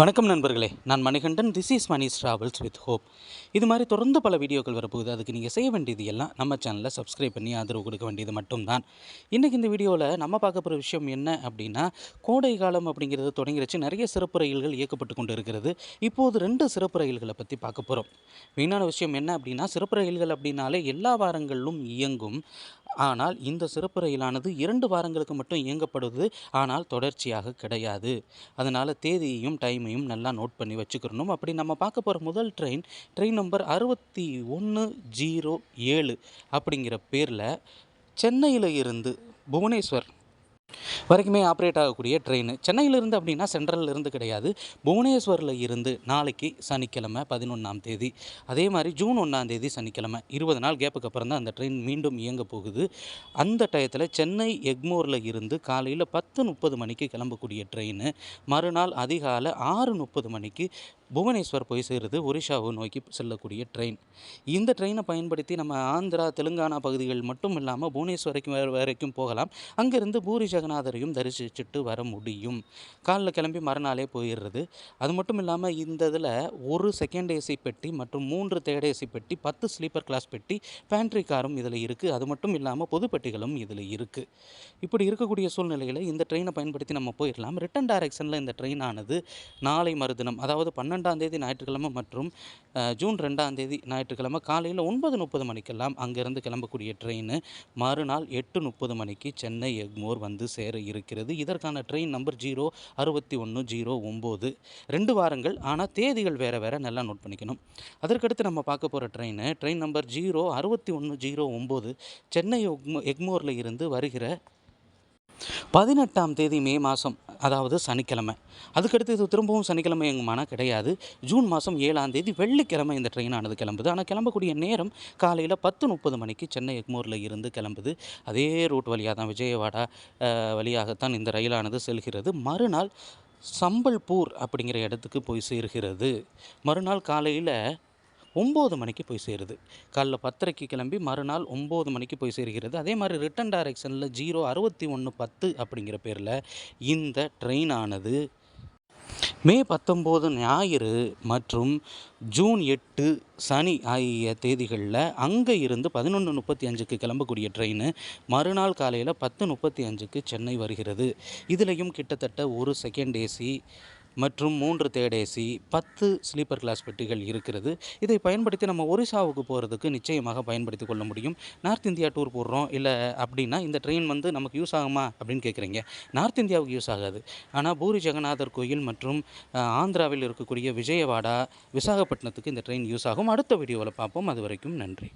வணக்கம் நண்பர்களே. நான் Manikandan. This is Manis travels with hope இது மாதிரி தொடர்ந்து பல வீடியோக்கள் வரப்போகுது. அதுக்கு நீங்கள் செய்ய வேண்டியது எல்லாம் நம்ம சேனலில் சப்ஸ்கிரைப் பண்ணி ஆதரவு கொடுக்க வேண்டியது மட்டும்தான். இன்றைக்கி இந்த வீடியோவில் நம்ம பார்க்க போகிற விஷயம் என்ன அப்படின்னா கோடை காலம் அப்படிங்கிறது தொடங்கிருச்சு. நிறைய சிறப்பு ரயில்கள் இயக்கப்பட்டு கொண்டு இருக்கிறது இப்போது ரெண்டு சிறப்பு ரயில்களை பற்றி பார்க்க போகிறோம் மெயினான விஷயம் என்ன அப்படின்னா சிறப்பு ரயில்கள் அப்படின்னாலே எல்லா வாரங்களிலும் இயங்கும் ஆனால் இந்த சிறப்பு ரயிலானது இரண்டு வாரங்களுக்கு மட்டும் இயங்கப்படுது ஆனால் தொடர்ச்சியாக கிடையாது. அதனால் தேதியையும் டைமையும் நல்லா நோட் பண்ணி வச்சுக்கிறணும். அப்படி நம்ம பார்க்க போகிற முதல் ட்ரெயின் ட்ரெயின் நம்பர் அறுபத்தி ஒன்று ஜீரோ ஏழு அப்படிங்கிற பேரில் சென்னையில் இருந்து புவனேஸ்வர் வரைக்குமே ஆப்ரேட் ஆகக்கூடிய ட்ரெயின் சென்னையிலிருந்து அப்படின்னா சென்ட்ரலில் இருந்து கிடையாது. புவனேஸ்வரில் இருந்து நாளைக்கு சனிக்கிழமை பதினொன்றாம் தேதி. அதே மாதிரி ஜூன் ஒன்றாம் தேதி சனிக்கிழமை இருபது நாள் கேப்புக்கு அப்புறம் தான் அந்த ட்ரெயின் மீண்டும் இயங்க போகுது. அந்த டயத்தில் சென்னை எக்மோரில் இருந்து காலையில் பத்து முப்பது மணிக்கு கிளம்பக்கூடிய ட்ரெயின் மறுநாள் அதிகாலை ஆறு முப்பது மணிக்கு புவனேஸ்வர் போய் சேருது ஒரிஷாவை நோக்கி செல்லக்கூடிய ட்ரெயின் இந்த ட்ரெயினை பயன்படுத்தி நம்ம ஆந்திரா தெலுங்கானா பகுதிகள் மட்டும் இல்லாமல் புவனேஸ்வரைக்கும் வரைக்கும் வரைக்கும் போகலாம். அங்கேருந்து பூரி ஜெகநாதரையும் தரிசிச்சுட்டு வர முடியும். காலில் கிளம்பி மறுநாளே போயிடுறது அது மட்டும் இல்லாமல் இந்த இதில் ஒரு செகண்ட் ஏசி பெட்டி மற்றும் மூன்று தேர்ட் ஏசி பெட்டி பத்து ஸ்லீப்பர் கிளாஸ் பெட்டி பேண்ட்ரி காரும் இதில் இருக்குது அது மட்டும் இல்லாமல் பொது பெட்டிகளும் இதில் இருக்குது இப்படி இருக்கக்கூடிய சூழ்நிலையில் இந்த ட்ரெயினை பயன்படுத்தி நம்ம போயிடலாம் ரிட்டன் டைரக்ஷனில் இந்த ட்ரெயினானது நாளை மறுதினம் அதாவது பன்னெண்டாம் தேதி ஞாயிற்றுக்கிழமை மற்றும் ஜூன் ரெண்டாம் தேதி ஞாயிற்றுக்கிழமை காலையில் ஒன்பது முப்பது மணிக்கெல்லாம் அங்கேருந்து கிளம்பக்கூடிய ட்ரெயின் மறுநாள் எட்டு முப்பது மணிக்கு சென்னை எக்மோர் வந்து சேர இருக்கிறது. இதற்கான ட்ரெயின் நம்பர் ஜீரோ அறுபத்தி ஒன்று ஜீரோ ஒம்பது. ரெண்டு வாரங்கள் ஆனால் தேதிகள் வேறு வேறு நல்லா நோட் பண்ணிக்கணும். அதற்கடுத்து நம்ம பார்க்க போகிற ட்ரெயின் ட்ரெயின் நம்பர் ஜீரோ அறுபத்தி ஒன்று ஜீரோ ஒம்பது. சென்னை எக்மோ எக்மோரில் இருந்து வருகிற பதினெட்டாம் தேதி மே மாதம் அதாவது சனிக்கிழமை. அதுக்கடுத்து இது திரும்பவும் சனிக்கிழமை எங்குமானா கிடையாது. ஜூன் மாதம் ஏழாம் தேதி வெள்ளிக்கிழமை இந்த ட்ரெயினானது கிளம்புது. ஆனால் கிளம்பக்கூடிய நேரம் காலையில் பத்து முப்பது மணிக்கு சென்னை எக்மோரில் இருந்து கிளம்புது. அதே ரூட் வழியாக தான் விஜயவாடா வழியாகத்தான் இந்த ரயிலானது செல்கிறது. மறுநாள் சம்பல்பூர் அப்படிங்கிற இடத்துக்கு போய் சேர்கிறது. மறுநாள் காலையில் ஒம்பது மணிக்கு போய் சேருது. காலைல பத்தரைக்கு கிளம்பி மறுநாள் ஒம்பது மணிக்கு போய் சேர்கிறது. அதே மாதிரி ரிட்டன் டைரக்ஷனில் ஜீரோ அறுபத்தி ஒன்று பத்து அப்படிங்கிற பேரில் இந்த ட்ரெயினானது மே பத்தொம்போது ஞாயிறு மற்றும் ஜூன் எட்டு சனி ஆகிய தேதிகளில் அங்கே இருந்து பதினொன்று முப்பத்தி அஞ்சுக்கு கிளம்பக்கூடிய ட்ரெயின் மறுநாள் காலையில் பத்து முப்பத்தி அஞ்சுக்கு சென்னை வருகிறது. இதுலேயும் கிட்டத்தட்ட ஒரு செகண்ட் ஏசி மற்றும் மூன்று தேர்ட் ஏசி பத்து ஸ்லீப்பர் கிளாஸ் பெட்டிகள் இருக்கிறது. இதை பயன்படுத்தி நம்ம ஒரிசாவுக்கு போகிறதுக்கு நிச்சயமாக பயன்படுத்தி கொள்ள முடியும். நார்த் இந்தியா டூர் போடுறோம். இல்லை அப்படின்னா இந்த ட்ரெயின் வந்து நமக்கு யூஸ் ஆகுமா அப்படின்னு கேட்குறீங்க நார்த் இந்தியாவுக்கு யூஸ் ஆகாது. ஆனால் பூரி ஜெகநாதர் கோயில் மற்றும் ஆந்திராவில் இருக்கக்கூடிய விஜயவாடா விசாகப்பட்டினத்துக்கு இந்த ட்ரெயின் யூஸ் ஆகும். அடுத்த வீடியோவில் பார்ப்போம். அது வரைக்கும் நன்றி.